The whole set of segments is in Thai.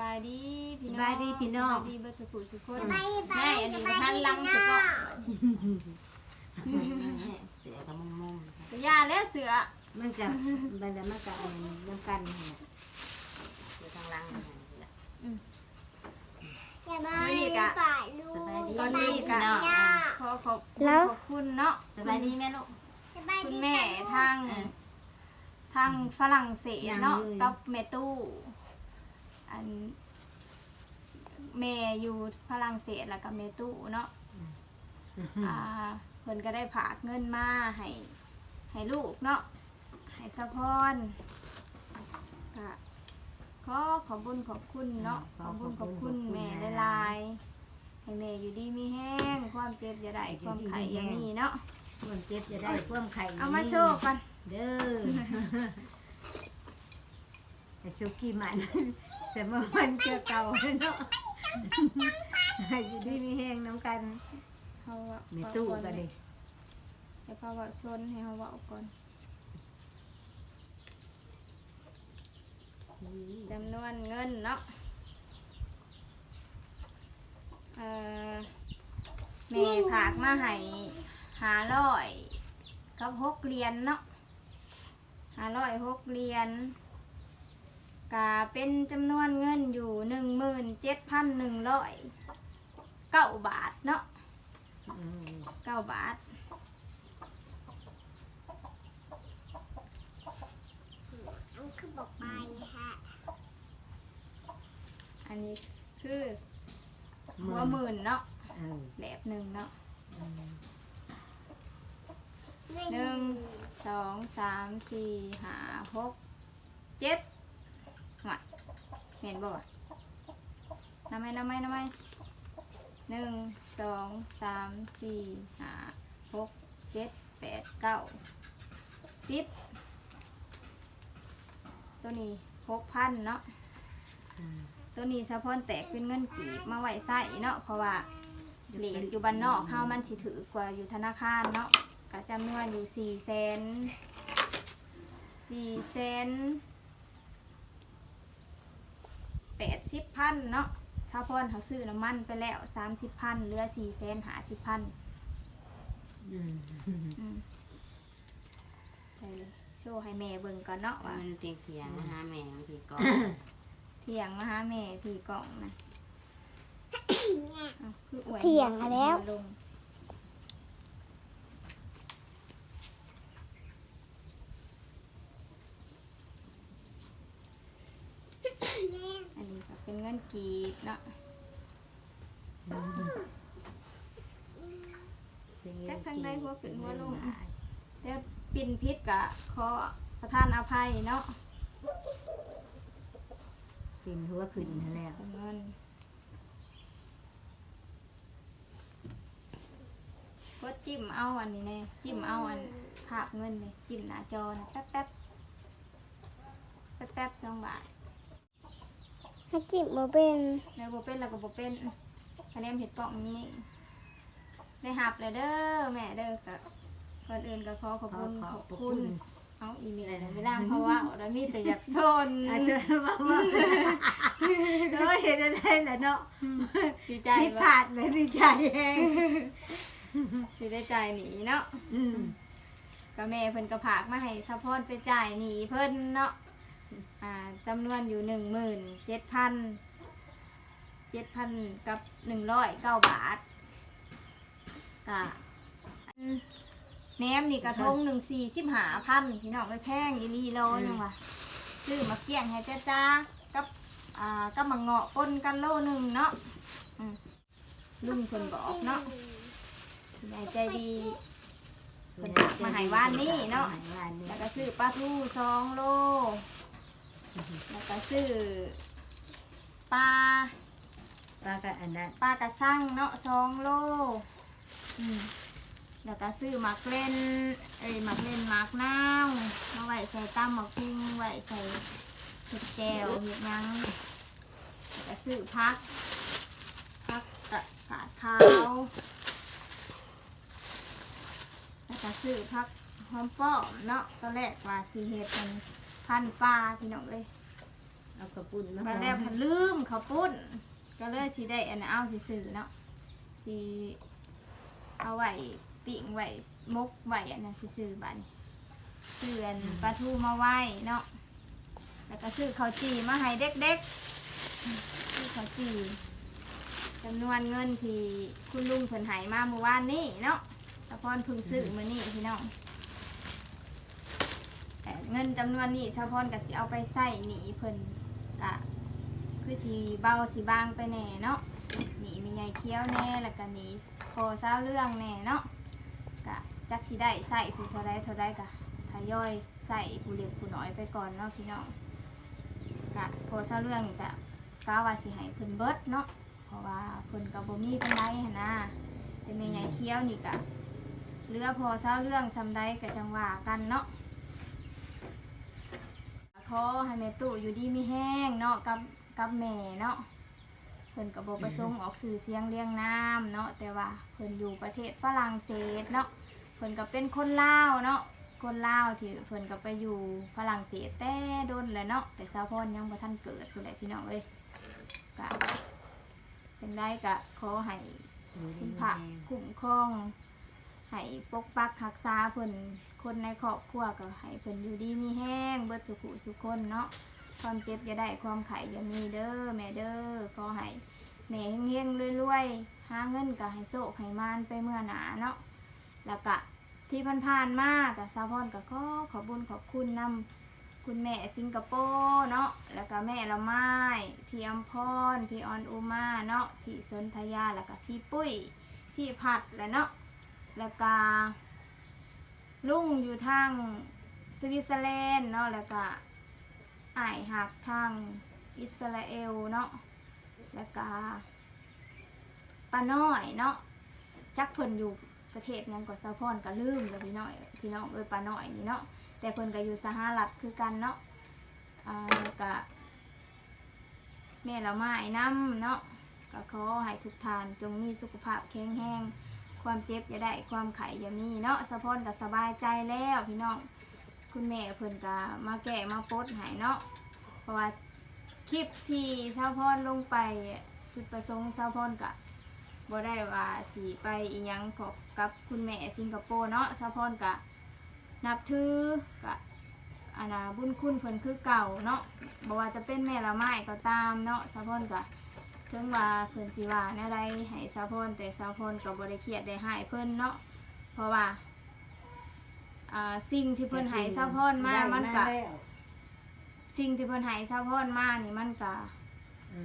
บายดีพี่น้องสบายดีพี่น้อง สบายดีเบิดสุขุสุขคนสบายดีง่ายอันนี้ก็หันหลังสสิบายก็ดีพี่น้องเสือกับมุมมุมก็ย่าแล้วเสือมันจะมันจะมันจะเอาน้ำกันนี่แหละเสือทางล่างอย่ามาป่าลูกตอนนี้ก็ขอขอบขอบคุณเนาะสบายดีแม่ลูกคุณแม่ทางทางฝรั่งเศสเนาะกับแม่ตู้ อันแม่อยู่ฝรั่งเศสแล้วก็แม่ตู้เนาะอ่าเพิ่นก็ได้ผากเงินมาให้ให้ลูกเนาะให้สะพรก็ขอขอบคุญขอบคุณเนาะขอบคุญขอบคุณแม่หลายๆให้แม่อยู่ดีมีแห้งความเจ็บอย่าได้ความไข้อย่ามีเนาะความเจ็บจะได้ความไข่เอามาโชว์กันเด้อ ไอ้สุกี้มันสมอนเจ้าเก่าเนาะอยู่ดีมีแห้งน้ำกันเขาว่าในตู้ก็ดิให้เขาว่าชนให้เขาว่าก่อนจำนวนเงินเนาะเอ่อแม่ผากมาให้หาร้อยกับหกเหรียญเนาะหาร้อยหกเหรียญ กาเป็นจำนวนเงินอยู่หนึ่งหมื่นเจ็ดพันหนึ่งร้อยเก้าบาทเนาะเก้าบาทคือบอกไปฮะอันนี้คือหัวหมื่นเนาะแบบหนึ่งเนาะหนึ่งสองสามสี่ห้าหกเจ็ด เห็นบ่วะน้ำไหมน้ำไหมน้ำไหมหนึ่งสองสามสี่ห้าหกเจ็ดแปดเก้าสิบตัวนี้หกพันเนาะอืมตัวนี้สะพอนแตกเป็นเงินกีบมาไว้ใส่เนาะเพราะว่าเหรียญอยู่บ้านนอกเข้ามันสิถือกว่าอยู่ธนาคารเนาะก็จำนวนอยู่สี่แสนสี่แสนแปด สิบพันเนาะถ้าพอนเขาซื้อน้ำมันไปแล้วสามสิบพันเหลือสี่แสนหาสิบพันอืมใส่เลยโชว์ให้แม่เบิ่งก่อนเนาะว่า มันเตียงเถียงนะฮะแม่บางทีก็ เถียงมาหาแม่พี่กล่องนะ อ้าวคืออวยเถียงมาแล้ว ลง อันนี้ก็ เป็นเงินกีบเนาะจักทางใดหัวขึ้นหัวลงแล้วปินพิษกะขอประทานอภัยเนาะกินหัวขึ้นนั่นแหล้วเป็นเงินก็จิ้มเอาอันนี้แน่จิ้มเอาอันภาพเงินเลยจิ้มหน้าจอนะแป๊บแป๊บแป๊บแป๊บสองบาท ฮัจิบมาเป็นแล้วโบเป็นแล้วก็โบเป็นคะแนนเห็ดกล่องนี้ได้หับเลยเด้อแม่เด้อกับคนอื่นก็ขอขอบขอคุณขอขอบบคุคุณณเอาอีเมลอะไรไม่ได้เพราะว่าเรามีแต่อยากซนอาจจะว่าว่าเราเห็นอะไรแหละเนาะดีใจผิดพว่าลาดเลยดีใจเองดีได้ใจายหนีเนาะอืมก็แม่เพิ่นก็ผากมาให้ซัพพอร์ตไปจ่ายหนีเพิ่นเนาะ อ่าจำนวนอยู่หนึ่งหมื่นเจ็ดพันเจ็ดพันกับหนึ่งร้อยเก้าบาทก็อันแหนมนี่กระทงหนึ่งสี่สิบห้าพันพี่น้องไปแพงอีหลีโลยังวะซื้อมาเกี่ยงให้จ้าจ้ากับอ่ากับมังเงาะปนกันโลหนึ่งเนาะอืมลุงเพิ่นบอกเนาะยายใจดีเพิ่นฝากมาให้ว่านนี้เนาะมให้ว่านนี้แล้วก็ซื้อปลาทูสองโล แล้วก็ซื้อปลาปลากับอันนั้นปลากระซังเนาะสองโลอืมแล้วก็ซื้อหมักเล่น เอ้ยหมักเล่นหมักน้าวมาไว้ใส่ตั้มหมักพุงไว้ใส่เห็ดแจวเห็ดหยังแล้วก็ซื้อพักพักกะกาดขาวแล้วก็ซื้อพักหอมป้อมเนาะตอนแรกว่าสีเห็ดมัน พันปลาพี่น้องเลยเอากระปุ่นมาบัดแล้วพันลืมเขาวปุ้น ก็เลยสิได้อันนั้นเอาสิซื้อเนาะสิเอาไว้ปิ่งไว้มกไว้อันนั้นสิซื้อบัดนี้ซื้ออันปลาทูมาไว้เนาะแล้วก็ซื้อข้าวจี่มาให้เด็กๆซื้อข้าวจี่จำนวนเงินที่คุณลุงเพิ่นใหายมาเมื่อวานนี้เนาะตะพรเพึ่งซื้อมื้อนี้พี่น้องแต่ เงินจำนวนนี้สะพรก็สิเอาไปใส่หนีเพิ่นกะคือสีเบาสีบางไปแน่เนาะหนีมีใหญ่เคี้ยวแน่แล้วก็หนีพอเศร้าเรื่องแน่เนาะกะจักสีได้ใส่ผู้เท่าไรเท่าไรกะทยอยใส่ผู้เล็กผู้น้อยไปก่อนเนาะพี่น้องกะพอเศร้าเรื่องนี่กะกาว่าสิให้เพิ่นเบิดเนาะเพราะว่าเพิ่นก็บ่มีเปานใดหันะแต่ม่ใหญ่เคี้ยวนี่กะเหลือพอเศร้าเรื่องซำใดก็จังว่ากันเนาะ ขอให้แม่ตู่อยู่ดีมีแห้งเนาะกับกับแม่เนาะเพิ่นก็บ่ประสงค์ออกสื่อเสียงเรียงนามเนาะแต่ว่าเพิ่นอยู่ประเทศฝรั่งเศสเนาะเพิ่นก็เป็นคนลาวเนาะคนลาวที่เพิ่นก็ไปอยู่ฝรั่งเศสแต่โดนแล้วเนาะแต่สาวพรยังบ่ทันเกิดพุ่นแหละพี่น้องเอ้ยก็จังได้ก็ขอให้คุณพระคุ้มครอง ให้ปกปักรักษาเพิ่นคนในครอบครัวก็ให้เพิ่นอยู่ดีมีแห้งเบิดสุขุสุขคนเนาะความเจ็บอย่าได้ความไข่อย่ามีเด้อแม่เด้อขอให้แม่เฮงๆรวยๆหาเงินก็ให้โซกให้มานไปเมื่อหนาเนาะแล้วก็ที่ผ่านๆมากับสาวพรก็ขอขอบุญขอบคุณนำคุณแม่สิงคโปร์เนาะ แล้วก็แม่ละไม้พี่อมพร พี่ออนอุมาเนาะ พี่สนธยา แล้วก็พี่ปุ้ย พี่ผัดแหละเนาะ แล้วก็ลุงอยู่ทางสวิตเซอร์แลนด์เนาะแล้วก็อายหักทางอิสราเอลเนาะแล้วก็ป้าน้อยเนาะจักเพิ่นอยู่ประเทศยังก็ซาพอนก็ลืมแล้วพี่น้อยพี่น้องเอ้ยป้าน้อยนี่เนาะแต่เพิ่นก็อยู่สหรัฐคือกันเนาะอ่าแล้วก็แม่ละไม้น้ำเนาะก็ขอให้ทุกท่านจงมีสุขภาพแข็งแรง ความเจ็บอย่าได้ความไข่อย่ามีเนาะสะพอนก็สบายใจแล้วพี่น้องคุณแม่เพิ่นก็มาแก้มาปลดให้เนาะเพราะว่าคลิปที่ชาวพรลงไปจุดประสงค์ชาวพรก็บ่ได้ว่าสีไปอีหยังกับกับคุณแม่สิงคโปร์เนาะชาวพรก็นับถือก็อันน่ะบุญคุณเพิ่นคือเก่าเนาะบ่ว่าจะเป็นแม่ละไม้ก็ตามเนาะชาวพรก็ ถึงว่าเพิ่นสิว่าแนวใดให้สาวพรแต่สาวพรก็บ่ได้เครียดได้ให้เพิ่นเนาะเพราะว่าอ่าสิ่งที่เพิ่นให้สาวพรมามันก็สิ่งที่เพิ่นให้สาวพรมานี่มันก็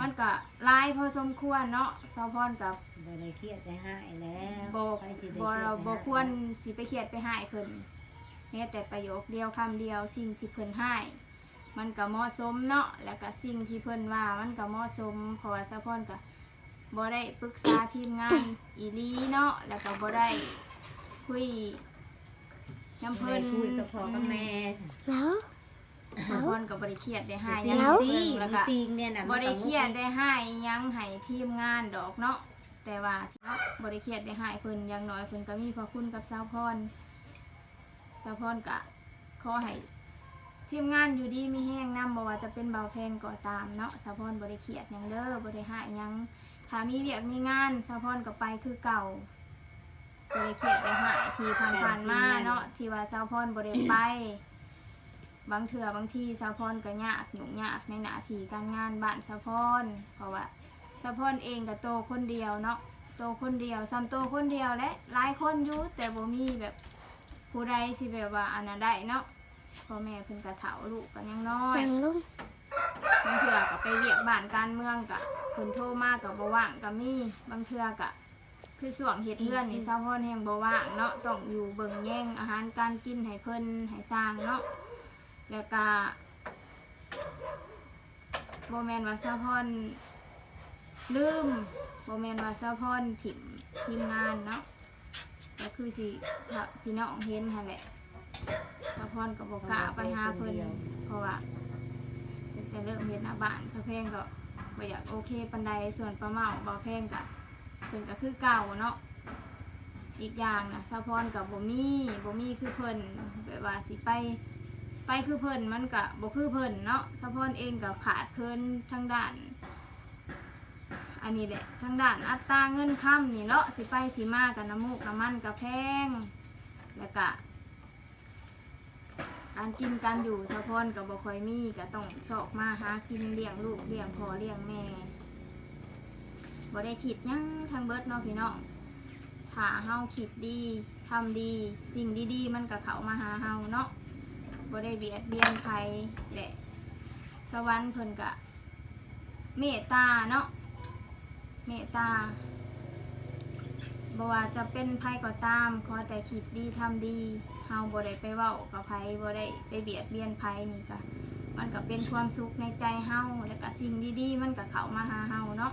มันก็หลายพอสมควรเนาะสาวพรก็บ่ได้เครียดได้หายแล้วบ่ไปสิได้บ่เครียดได้บ่ควรสิไปเครียดไปให้เพิ่นแม้แต่ประโยคเดียวคำเดียวสิ่งที่เพิ่นให้ มันก็เหมาะสมเนาะแล้วก็สิ่งที่เพิ่นว่ามันก็เหมาะสมเพราะว่าสะพอนก็บ่ได้ปรึกษาทีมงานอีหลีเนาะแล้วก็บ่ได้คุยน้ำเพิ่เพิ่นนคุยกับพ่อกับแม่แล้ว สะพอนก็บ่ได้เครียดได้หายตีหยังตีเพิ่นแล้วก็ตีเนี่ยน่ะบ่ได้เครียดได้หายหยังให้ทีมงานดอกเนาะแต่ว่าเนาะบ่ได้เครียดได้หายเพิ่นอย่างน้อยเพิ่นก็มีพระคุณกับสาวพรสาวพรก็ขอให้ ทีมงานอยู่ดีมีแห้งนำบ่ว่าจะเป็นเบาแพงก็ตามเนาะสะพอนบริเขียดยังเด้อบริหารหยังถ้ามีเวียกมีงานสะพอนก็ไปคือเก่าบริเขียดไปหายทีผ่านๆมาเนาะที่ว่าสะพอนบริไป บางเถื่อบางทีสะพอนก็ยากหยุ่งยากในหน้าที่การงานบ้านสะพอนเพราะว่าสะพอนเองก็โตคนเดียวเนาะโตคนเดียวซ้ำโตคนเดียวและหลายคนอยู่แต่บ่มีแบบผู้ใดสิแบบว่าอันนั้นได้เนาะ พ่อแม่เพิ่นกะเฒ่าลูกก็ยังน้อยนั่งลงบางเทื่อก็ไปเรียกบ้านการเมืองกะเพิ่นโทรมาก็บ่ว่างก็มีบางเทื่อก็คือส่วงเฮ็ดเรือนนี่ซาพรแห่งบ่ว่างเนาะต้องอยู่เบิ่งแย่งอาหารการกินให้เพิ่นให้สร้างเนาะแล้วก็บ่แม่นว่าซาพรลืมบ่แม่นว่าซาพรถิ่มทีมงานเนาะก็คือสิพระพี่น้องเห็นหั่นแหละ สะพอนก็บอกกล้าไปหาเพิ่นเพราะว่าแต่เริ่มเฮ็ดหน้าบ้านสะเพงก็บ่อยากโอเคปานใดส่วนประเมาบ่แพงก็เพิ่นก็คือเก่าเนาะอีกอย่างนะสะพอนกับบ่มีบ่มีคือเพิ่นแบบว่าสิไปไปคือเพิ่นมันก็บ่คือเพิ่นเนาะสะพอนเองก็ขาดเคินทางด้าน อันนี้แหละทางด้านอัตราเงินค่ำนี่เนาะสิไปสิมากับน้ำมูกน้ำมันกับแพงแล้วก็ การกินการอยู่สะพอนกับบ่ค่อยมีก็ต้องชอกมาหากินเลี้ยงลูกเลี้ยงพ่อเลี้ยงแม่บ่ได้คิดยังทางเบิดเนาะพี่น้องถ้าเฮาคิดดีทำดีสิ่งดีๆ มันก็เข้ามาหาเฮาเนาะบ่ได้เบียดเบียนใครแหละสวรรค์เพิ่นก็เมตตาเนาะเมตตาบว่าจะเป็นภัยก็ตามขอแต่คิดดีทำดี เฮาบ่ได้ไปเว้ากับไผบ่ได้ไปเบียดเบียนไผนี่ก็มันก็เป็นความสุขในใจเฮาแล้วก็สิ่งดีๆ มันก็เข้ามาหาเฮาเนาะ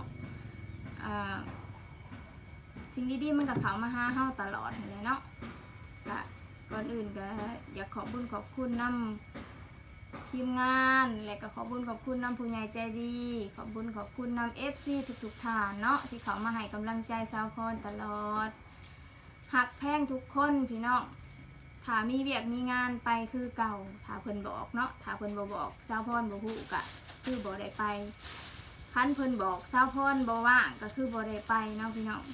สิ่งดีๆมันก็เข้ามาหาเฮาตลอดนั่นแหละเนาะก็ก่อนอื่นก็อยากขอบคุญขอบคุณนำทีมงานและก็ขอบคุญขอบคุณนำผู้ใหญ่ใจดี ขอบคุญขอบคุณนำเอฟซีทุกๆท่านเนาะที่เขามาให้กำลังใจสาวพรตลอดหักแพงทุกคนพี่น้อง ถ้ามีเวียกมีงานไปคือเก่าถ้าเพิ่นบอกเนาะถ้าเพิ่นบ่บอกสาพรบ่ฮู้กะคือบ่ได้ไปคันเพิ่นบอกสาพรบ่ว่างก็คือบ่ได้ไปเนาะพี่น้อง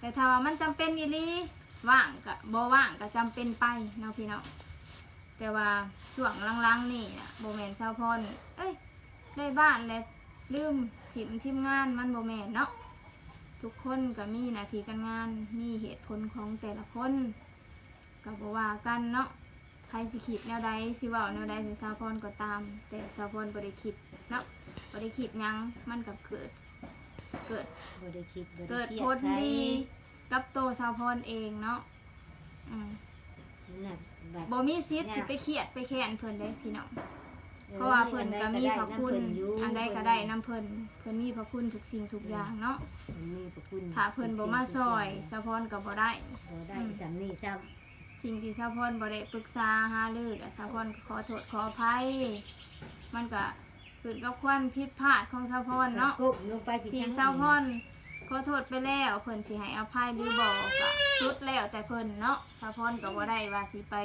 แต่ถ้าว่ามันจำเป็นอีหลีว่างก็บ่ว่างก็จำเป็นไปเนาะพี่น้องแต่ว่าช่วงหลังๆนี่นะโบแมนเศร้าพรเอ้ยได้บ้านแล้วลืมทีมทีมงานมันโบแมนเนาะทุกคนก็มีหน้าที่การงานมีเหตุผลของแต่ละคน ก็บว่ากันเนาะใครสิคิดแนวใดสิเว้าแนวใดสิเศร้าพรก็ตาม แต่เศร้าพรบ่ได้คิดเนาะบ่ได้คิดหยังมันกับเกิด เกิดบ่ได้คิดบ่ได้เกิดครียผลดี กับโตวเศร้าพรเองเนาะอืมน่ะบัดบ่มีสิทธิ์สิไปเครียดไปแค้นเพิ่นได้พี่น้อง เพราะว่าเพิ่นก็มีพระคุณอันใดก็ได้นํเพิ่นเพิ่นมีพระคุณทุกสิ่งทุกอย่างเนาะมันมีพระคุณถ้าเพิ่นบ่มาซอยสะพรก็บ่ได้ บ่ได้สำนี่ซ้ สิ่งที่สะพรบ่ได้ปรึกษาหารือก็สพรก็ขอโทษขออภัย มันก็เกิดกับความผิดพลาดของสะพรเนาะกุบลงไปผิดที่ทางสพรขอโทษไปแล้วเพิ่นสิให้อภัยหรือบ่ก็สุดแล้วแต่เพิ่นเนาะสะพรก็บ่ได้ว่าสิไป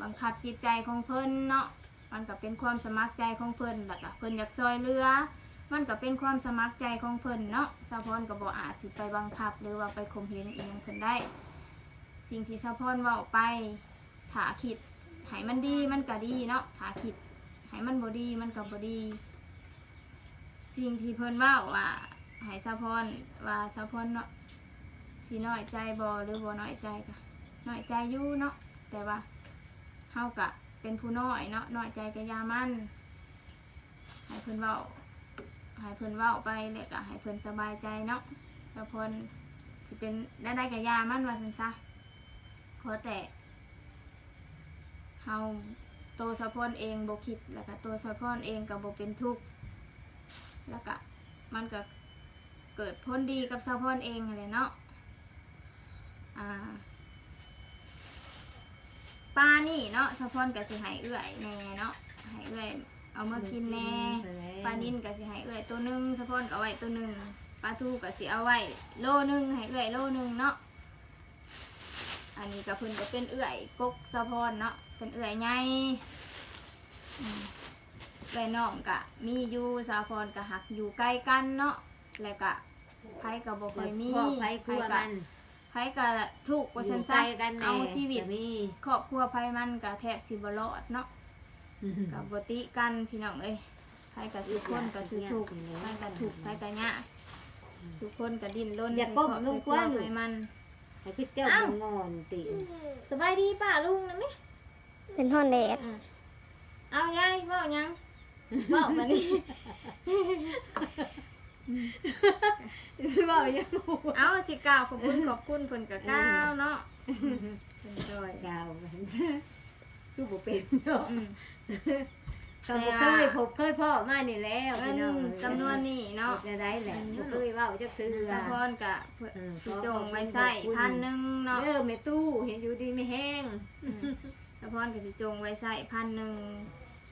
บังคับจิตใจของเพิ่นเนาะมันก็เป็นความสมัครใจของเพิ่นแล้วก็เพิ่นอยากซอยเรือ มันก็เป็นความสมัครใจของเพิ่นเนาะสะพรก็บ่อาจสิไปบังคับหรือว่าไปข่มเหงเองเพิ่นได้ สิ่งที่สะพรเว้าไปถ้าคิดให้มันดีมันก็ดีเนาะถ้าคิดให้มันบ่ดีมันก็บ่ดี สิ่งที่เพิ่นเว้าว่าให้สะพรว่าสะพรเนาะสิน้อยใจบ่หรือบ่น้อยใจก็น้อยใจอยู่เนาะแต่ว่าเฮาก็เป็นผู้น้อยเนาะน้อยใจก็ยามันให้เพิ่นเว้าให้เพิ่นเว้าไปแล้วก็ให้เพิ่นสบายใจเนาะสะพรสิเป็นได้ได้ก็อยามันว่าซั่นซะ ขอแต่เฮาโตสะพรเองบ่คิดแล้วก็โตสะพรเองก็บ่เป็นทุกข์แล้วก็มันก็เกิดพ้นดีกับสะพอนเองเลยเนาะอ่าปลานี่เนาะสะพอนก็สิใหายเอื้อยแน่เนาะใหายเอื้อยเอามากินแน่ปลานินก็สิใหายเอื้อยตัวหนึงสะพอนก็ไว้ตัวหนึงปลาทูก็สิเอาไว้โลหนึงใหายเอื้อยโลหนึงเนาะ อันนี้ก็เพิ่นก็เป็นเอื้อยกกสะพอนเนาะเป็นเอื้อยใหญ่อืมไก่น้องกะมีอยู่สาพรกะหักอยู่ใกล้กันเนาะแล้วก็ไผก็บ่เคยมีพ่อไผครัวกะมันไผก็ทุกข์ว่าซั่นใกซะล้กันแน่เอาชีวิตจะมีครอบครัวไผมันก็แทบสิบ่รอดเนาะก็บ่ติกันพี่น้องเอ้ยไผก็ทุกคนก็สิทุกข์ไผก็ทุกข์ไผก็ยากทุกคนก็ดิ้นรนอย่าใส่ก้มครอบลงใส่ครัวกว้างไผมัน ให้พี่เจ้าเอ้า งอนติสบายดีป้าลุงนะมิเป็นห้องแดดเอายายเว้าหยังเว้ามานี่บ่ยังเอาสิกล่าวขอบคุณขอบคุณเพิ่นก็กล่าวเนาะเพิ่นด้วยกาวคือบ่เป็นเนาะอืม ก็บ่เคยพบเคยพ่อมานี่แล้วเงิพี่นน้องจำนวนนี้เนาะจะได้แหละบ่เคยเว้าจักเทื่อ สะพรกะเพิ่นอืม สิจงไว้ใส่พันหนึ่งเนาะเออแม่ตู้เห็นอยู่ดีไม่แห้งอืมสะพรก็สิจงไว้ใส่พันหนึ่ง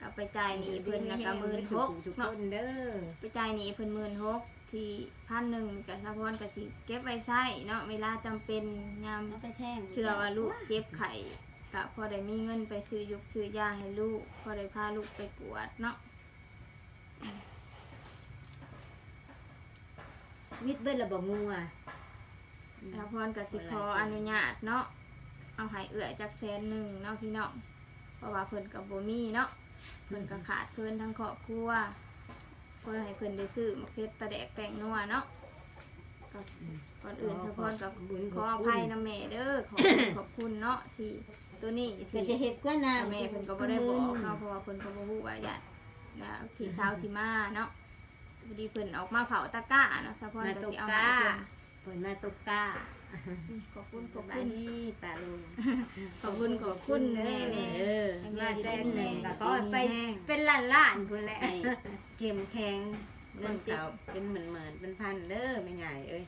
กลับไปจ่ายหนี้เพิ่นน่ะก็หมื่นหกทุกคเนาะนเด้อไปจ่ายหนี้เพิ่นหมื่นหกที่พันหนึ่งก็สะพรก็สิเก็บไว้ใส่เนาะเวลาจำเป็นยาม เอาไปแท่งเชื่อว่าลูกเจ็บไข้ กะพอได้มีเงินไปซื้อยุกซื้อยาให้ลูก พอได้พาลูกไปกวดเนาะวิทย์เบิดระบบงูอะถ้าพรกับสิขออนุญาตเนาะ เอาให้เอื้อจากแสนหนึ่งเนาะพี่น้องเพราะว่าเพิ่นกับบ่มีเนาะ เพิ่นก็ขาดเพิ่นทั้งครอบครัวก็เลยให้เพิ่นได้ซื้อมะเพชรปลาแดกแป้งนัวเนาะก็ก่อนอื่นถ้าพรกับขออภัยนะแม่เด้อขอขอบคุณเนาะที่ ตัวนี้ก็ที่จะเห็ดกว่านาแม่เพิ่นก็บ่ได้บอกเนาะเพราะว่าเพิ่นก็บ่ฮู้ว่าญาตินะพี่สาวสิมาเนาะพอดีเพิ่นออกมาเผาตะกร้าเนาะสะพรมาก็ตกสิเอากามาให้ผลมาตกกาเพิ่นขอบคุณขสอบบาคุยณดีป้าลุงขอบคุณขอบคุณแม่แน่เออให้แม่มาแซ่บหนึ่งดีๆก็ไปเป็นล้านล้านๆพุ่นแหละ ให้เข้มแข็งเงินเขาเป็นหมื่นหมื่นๆเป็นพันเด้อไม่ใหญ่เอ้ย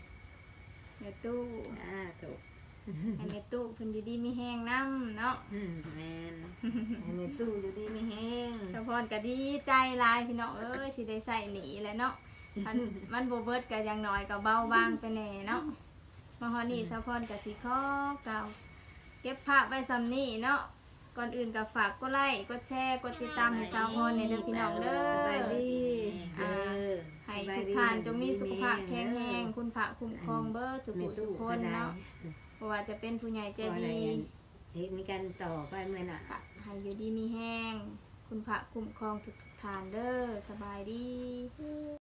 ในตู้ อ่าถูก ให้ในตู้เพิ่นอยู่ดีมีแห้งน้ำเนาะอืมแมนให้ในตู้อยู่ดีไม่แห้งสะพรก็ดีใจหลายพี่น้องเอ้ยสิได้ใส่หนีแหล้วเนาะมันมันบ่เบิดก็อยังน้อยก็เบาบางไปแน่เนาะมาฮอดนี้สะพรก็สิขอเกล่าวเก็บภาพไว้ซำนี้เนาะก่อนอื่นก็ฝากกดไลค์กดแชร์กดติดตามให้สาวพรในเด้อพี่น้องเด้สบายอ ดีเออ ให้ทุกท่านจงมีสุขภาพแข็งแรงคุณพระคุ้มครองเบิดสุในขุสุตู้ขคก็นได้ เนาะเพ ราะว่าจะเป็นผู้ใหญ่ใจก็ได้ดี เฮ็ดมีกันต่อไปเมื่อน่ะค่ะให้อยู่ดีมีแห้ง คุณพระคุ้มครองทุกๆทานเด้อสบายดี